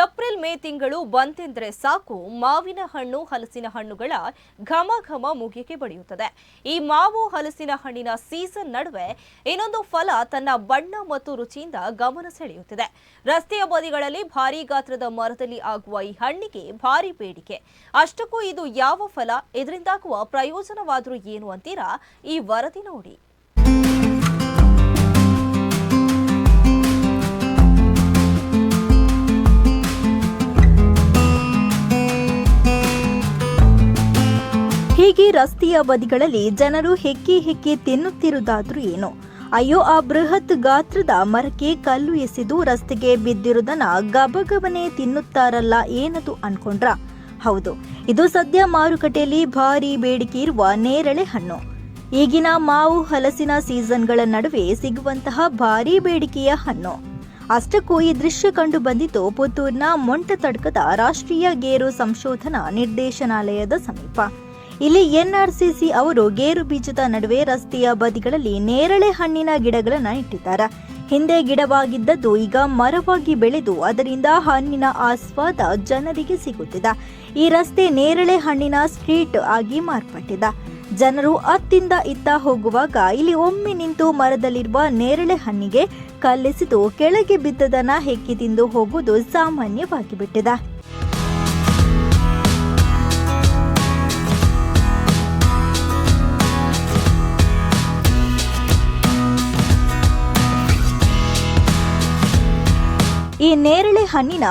April May ತಿಂಗಳು ಬಂತೆಂದ್ರೆ ಸಾಕು. ಮಾವಿನ ಹಣ್ಣು, ಹಲಸಿನ ಹಣ್ಣುಗಳ ಘಮ ಘಮ ಮುಗಿಗೆ ಬಡಿಯುತ್ತದೆ. ಈ ಮಾವು, ಹಲಸಿನ ಹಣ್ಣಿನ ಸೀಸನ್ ನಡುವೆ ಇನ್ನೊಂದು ಫಲ ತನ್ನ ಬಣ್ಣ ಮತ್ತು ರುಚಿಯಿಂದ ಗಮನ ಸೆಳೆಯುತ್ತಿದೆ. ರಸ್ತೆಯ ಬದಿಗಳಲ್ಲಿ ಭಾರಿ ಗಾತ್ರದ ಮರದಲ್ಲಿ ಆಗುವ ಈ ಹಣ್ಣಿಗೆ ಭಾರಿ ಬೇಡಿಕೆ. ಅಷ್ಟಕ್ಕೂ ಇದು ಯಾವ ಫಲ? ಇದರಿಂದಾಗುವ ಪ್ರಯೋಜನವಾದರೂ ಏನು ಅಂತೀರಾ? ಈ ವರದಿ ನೋಡಿ. ಹೀಗೆ ರಸ್ತೆಯ ಬದಿಗಳಲ್ಲಿ ಜನರು ಹೆಕ್ಕಿ ಹೆಕ್ಕಿ ತಿನ್ನುತ್ತಿರುವುದಾದ್ರೂ ಏನು? ಅಯ್ಯೋ, ಆ ಬೃಹತ್ ಗಾತ್ರದ ಮರಕ್ಕೆ ಕಲ್ಲು ಎಸೆದು ರಸ್ತೆಗೆ ಬಿದ್ದಿರುವುದನ್ನ ಗಬಗಬನೆ ತಿನ್ನುತ್ತಾರಲ್ಲ ಏನದು ಅನ್ಕೊಂಡ್ರ? ಹೌದು, ಇದು ಸದ್ಯ ಮಾರುಕಟ್ಟೆಯಲ್ಲಿ ಭಾರಿ ಬೇಡಿಕೆ ಇರುವ ನೇರಳೆ ಹಣ್ಣು. ಈಗಿನ ಮಾವು ಹಲಸಿನ ಸೀಸನ್ಗಳ ನಡುವೆ ಸಿಗುವಂತಹ ಭಾರಿ ಬೇಡಿಕೆಯ ಹಣ್ಣು. ಅಷ್ಟಕ್ಕೂ ಈ ದೃಶ್ಯ ಕಂಡು ಬಂದಿತು ಪುತ್ತೂರಿನ ಮೊಂಟತಡ್ಕದ ರಾಷ್ಟ್ರೀಯ ಗೇರು ಸಂಶೋಧನಾ ನಿರ್ದೇಶನಾಲಯದ ಸಮೀಪ. ಇಲ್ಲಿ ಎನ್ಆರ್ಸಿಸಿ ಅವರು ಗೇರು ಬೀಜದ ನಡುವೆ ರಸ್ತೆಯ ಬದಿಗಳಲ್ಲಿ ನೇರಳೆ ಹಣ್ಣಿನ ಗಿಡಗಳನ್ನು ಇಟ್ಟಿದ್ದಾರೆ. ಹಿಂದೆ ಗಿಡವಾಗಿದ್ದದ್ದು ಈಗ ಮರವಾಗಿ ಬೆಳೆದು ಅದರಿಂದ ಹಣ್ಣಿನ ಆಸ್ವಾದ ಜನರಿಗೆ ಸಿಗುತ್ತಿದೆ. ಈ ರಸ್ತೆ ನೇರಳೆ ಹಣ್ಣಿನ ಸ್ಟ್ರೀಟ್ ಆಗಿ ಮಾರ್ಪಟ್ಟಿದೆ. ಜನರು ಅತ್ತಿಂದ ಇತ್ತ ಹೋಗುವಾಗ ಇಲ್ಲಿ ಒಮ್ಮೆ ನಿಂತು ಮರದಲ್ಲಿರುವ ನೇರಳೆ ಹಣ್ಣಿಗೆ ಕಲ್ಲೆಸೆದು ಕೆಳಗೆ ಬಿದ್ದದನ್ನ ಹೆಕ್ಕಿ ತಿಂದು ಹೋಗುವುದು ಸಾಮಾನ್ಯವಾಗಿ ಬಿಟ್ಟಿದೆ ಈ ನೇರಳೆ ಹಣ್ಣಿನ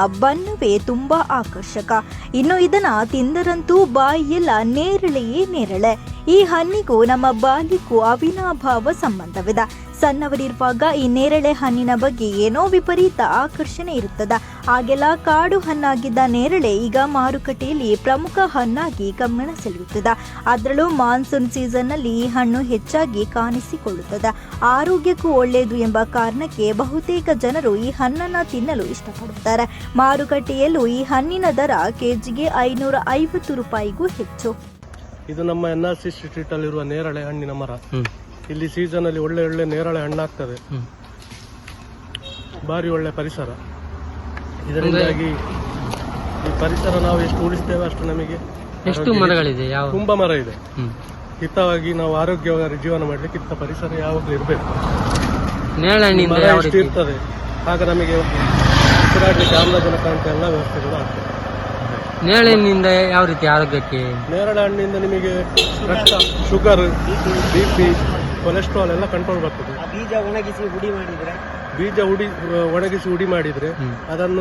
ಬಣ್ಣವೇ ತುಂಬಾ ಆಕರ್ಷಕ. ಇನ್ನು ಇದನ್ನ ತಿಂದರಂತೂ ಬಾಯಿಯೆಲ್ಲ ನೇರಳೆಯೇ ನೇರಳೆ. ಈ ಹಣ್ಣಿಗೂ ನಮ್ಮ ಬಾಲಿಗೂ ಅವಿನಾಭಾವ ಸಂಬಂಧವಿದೆ. ಸಣ್ಣವರಿರುವಾಗ ಈ ನೇರಳೆ ಹಣ್ಣಿನ ಬಗ್ಗೆ ಏನೋ ವಿಪರೀತ ಆಕರ್ಷಣೆ ಇರುತ್ತದೆ. ಆಗೆಲ್ಲ ಕಾಡು ಹಣ್ಣಾಗಿದ್ದ ನೇರಳೆ ಈಗ ಮಾರುಕಟ್ಟೆಯಲ್ಲಿ ಪ್ರಮುಖ ಹಣ್ಣಾಗಿ ಗಮನ ಸೆಳೆಯುತ್ತದೆ. ಅದರಲ್ಲೂ ಮಾನ್ಸೂನ್ ಸೀಸನ್ನಲ್ಲಿ ಈ ಹಣ್ಣು ಹೆಚ್ಚಾಗಿ ಕಾಣಿಸಿಕೊಳ್ಳುತ್ತದೆ. ಆರೋಗ್ಯಕ್ಕೂ ಒಳ್ಳೆಯದು ಎಂಬ ಕಾರಣಕ್ಕೆ ಬಹುತೇಕ ಜನರು ಈ ಹಣ್ಣನ್ನು ತಿನ್ನಲು ಇಷ್ಟಪಡುತ್ತಾರೆ. ಮಾರುಕಟ್ಟೆಯಲ್ಲೂ ಈ ಹಣ್ಣಿನ ದರ ಕೆಜಿಗೆ ಐನೂರ ಐವತ್ತು ರೂಪಾಯಿಗೂ ಹೆಚ್ಚು. ಇದು ನಮ್ಮ ಎನ್ ಆರ್ ಸಿ ಸ್ಟ್ರೀಟ್ ಅಲ್ಲಿರುವ ನೇರಳೆ ಹಣ್ಣಿನ ಮರ. ಇಲ್ಲಿ ಸೀಸನ್ ಅಲ್ಲಿ ಒಳ್ಳೆ ಒಳ್ಳೆ ನೇರಳೆ ಹಣ್ಣಾಗ್ತದೆ. ಭಾರಿ ಒಳ್ಳೆ ಪರಿಸರ. ಇದರಿಂದಾಗಿ ಈ ಪರಿಸರ ನಾವು ಎಷ್ಟು ಉಳಿಸ್ತೇವೆ ಅಷ್ಟು ನಮಗೆ ಎಷ್ಟು ಮರಗಳಿದೆ? ಯಾವ? ತುಂಬಾ ಮರ ಇದೆ. ಹಿತವಾಗಿ ನಾವು ಆರೋಗ್ಯವಾಗಿ ಜೀವನ ಮಾಡ್ಲಿಕ್ಕೆ ಇಂಥ ಪರಿಸರ ಯಾವಾಗಲೂ ಇರಬೇಕು. ನೇರಳೆ ಇರ್ತದೆ. ಆಗ ನಮಗೆ ಉಸಿರಾಡ್ಲಿಕ್ಕೆ ಆಮ್ಲಜನಕ ಅಂತ ಎಲ್ಲ ವ್ಯವಸ್ಥೆಗಳು ಆಗ್ತದೆ. ನೇರಳೆ ಹಣ್ಣಿಂದ ಯಾವ ರೀತಿ ಆರೋಗ್ಯಕ್ಕೆ? ನೇರಳೆ ಹಣ್ಣಿಂದ ನಿಮಗೆ ರಕ್ತ ಶುಗರ್ ಬಿ ಪಿ ಕೊಲೆಸ್ಟ್ರಾಲ್ ಎಲ್ಲ ಕಂಟ್ರೋಲ್ ಬರ್ತದೆ. ಬೀಜ ಒಣಗಿಸಿ ಹುಡಿ ಮಾಡಿದ್ರೆ? ಬೀಜ ಉಡಿ ಒಣಗಿಸಿ ಉಡಿ ಮಾಡಿದ್ರೆ. ಅದನ್ನು